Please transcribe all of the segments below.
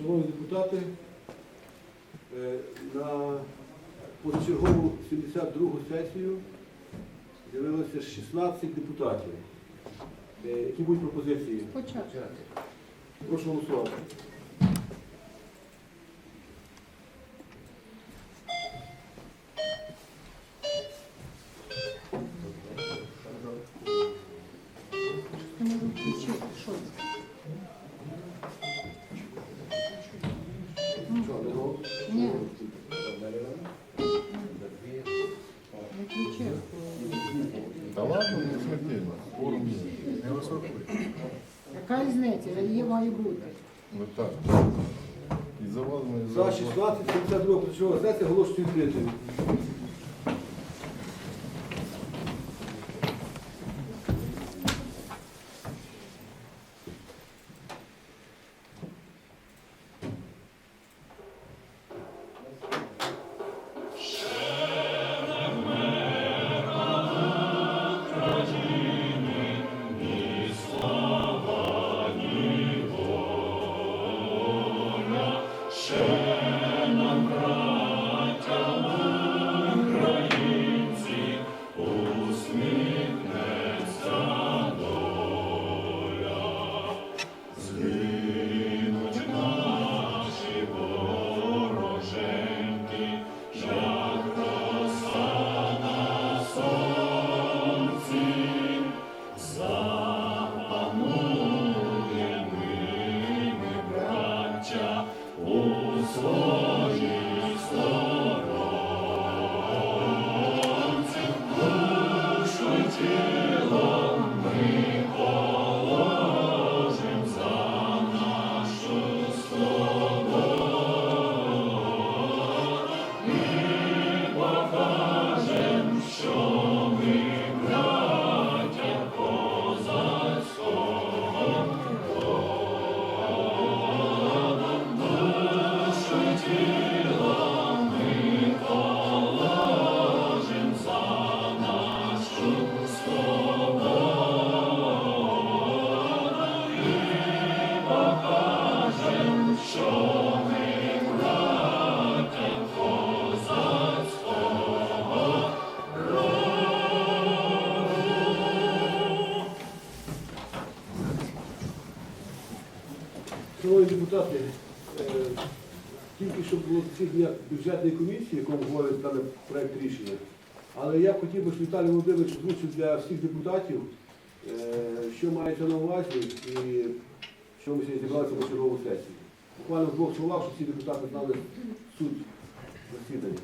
Шановні депутати, е, на позачергову 72-гу сесію з'явилося 16 депутатів. Е, Які будуть пропозиції? Почати. Прошу голосувати. Є. Яка різниця? Її має бути. Ну так. І за вас ми За 16, 72 позачергова знаєте, оголошую відкритою. Депутати, е, тільки що було засідання бюджетної комісії, якому говорить даний проект рішення. Але я хотів би, щоб Віталій Володимирович озвучив для всіх депутатів, е, що мається на увазі і що ми зібралися на чергову сесію. Буквально в двох словах, щоб всі депутати знали суть засідання.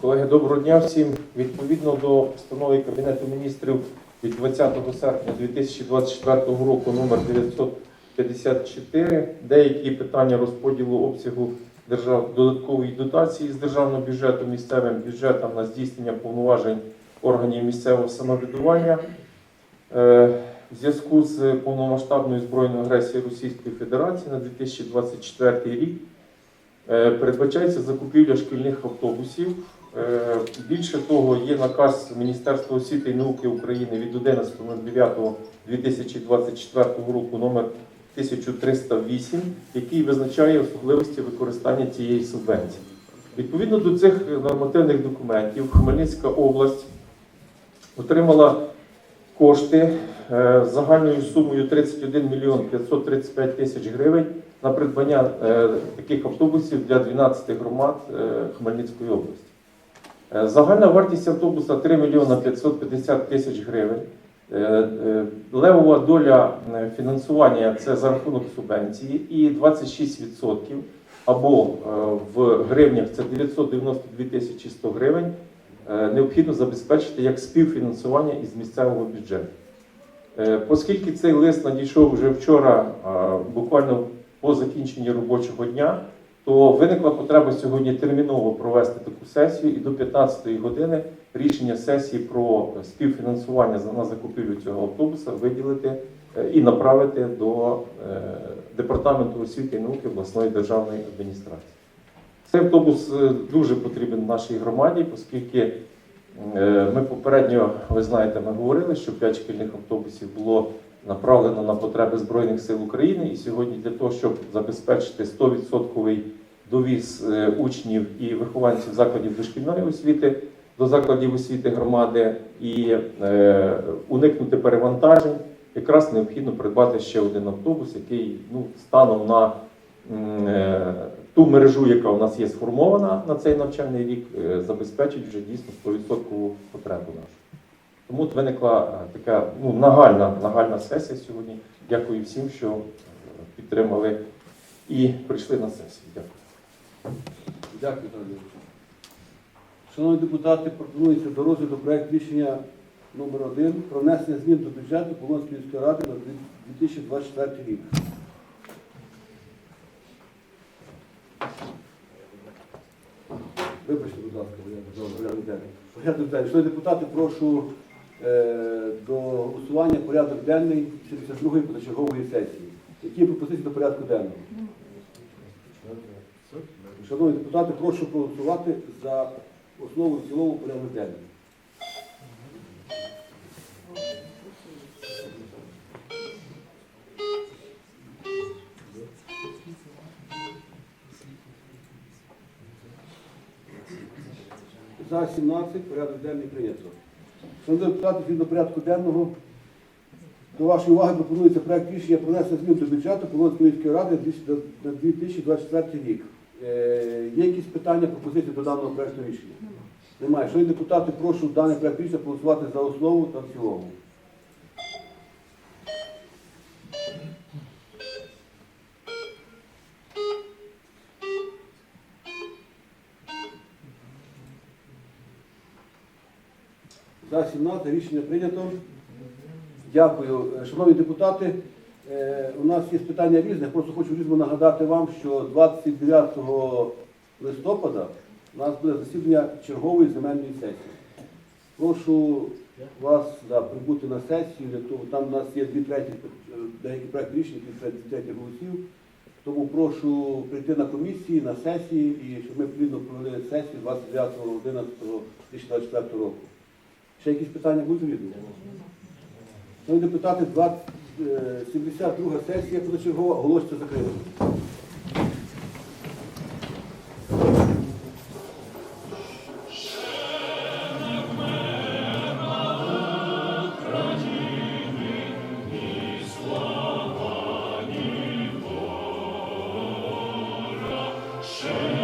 Колеги, доброго дня всім. Відповідно до постанови Кабінету міністрів від 20 серпня 2024 року номер 954 деякі питання розподілу обсягу держав... додаткової дотації з державного бюджету місцевим бюджетам на здійснення повноважень органів місцевого самоврядування е, в зв'язку з повномасштабною збройною агресією Російської Федерації на 2024 рік Е, Передбачається закупівля шкільних автобусів. Е, Більше того, є наказ Міністерства освіти і науки України від 11.09.2024 року номер 1308, який визначає особливості використання цієї субвенції. Відповідно до цих нормативних документів, Хмельницька область отримала кошти е, загальною сумою 31 мільйон 535 тисяч гривень на придбання е, таких автобусів для 12 громад Хмельницької області. Е, Загальна вартість автобуса 3 мільйона 550 тисяч гривень. Е, е, Левова доля фінансування це за рахунок субвенції і 26% або в гривнях це 992 тисячі 100 гривень. Необхідно забезпечити як співфінансування із місцевого бюджету. Оскільки цей лист надійшов вже вчора, буквально по закінченні робочого дня, то виникла потреба сьогодні терміново провести таку сесію і до 15-ї години рішення сесії про співфінансування на закупівлю цього автобуса виділити е, і направити до е, департаменту освіти і науки обласної державної адміністрації. Цей автобус е, дуже потрібен нашій громаді, оскільки ми попередньо, ви знаєте, ми говорили, що 5 шкільних автобусів було направлена на потреби Збройних сил України. І сьогодні для того, щоб забезпечити 100% довіз е, учнів і вихованців закладів дошкільної освіти до закладів освіти громади і е, уникнути перевантажень, якраз необхідно придбати ще один автобус, який ну, станом на е, ту мережу, яка у нас є сформована на цей навчальний рік, забезпечить вже дійсно 100% потребу нашу. Тому виникла така ну, нагальна, нагальна сесія сьогодні. Дякую всім, що підтримали і прийшли на сесію. Дякую. Дякую, Віталій. Шановні депутати, пропонується до розгляду проект рішення номер 1 про внесення змін до бюджету Полонської міської ради на 2024 рік. Вибачте, будь ласка, порядок денний. Порядок денний. Шановні депутати, прошу е, до голосування порядок денний 72-ї позачергової сесії. Які пропозиції до порядку денного? Шановні депутати, прошу проголосувати за основу і цілому порядок денний. За 17 порядок денний прийнято. Шановні депутати, згідно порядку денного, до вашої уваги пропонується проект рішення про внесення змін до бюджету Полонської міської ради на 2024 рік. Е, Є якісь питання, пропозиції до даного проекту рішення? Немає. Шановні депутати, прошу даний проект рішення проголосувати за основу та в цілому. За 17 рішення прийнято. Дякую. Шановні депутати, у нас є питання різне. Просто хочу різно нагадати вам, що 29 листопада у нас буде засідання чергової земельної сесії. Прошу вас да, прибути на сесію, для того, там у нас є дві треті, е, деякі проекти рішення, дві треті, голосів. Тому прошу прийти на комісії, на сесії, і щоб ми плідно провели сесію 29.11.2024 року. Ще якісь питання будуть відповіді? Шановні депутати, 20, е, Е, 72 сесія позачергова оголошується закрила. Shame.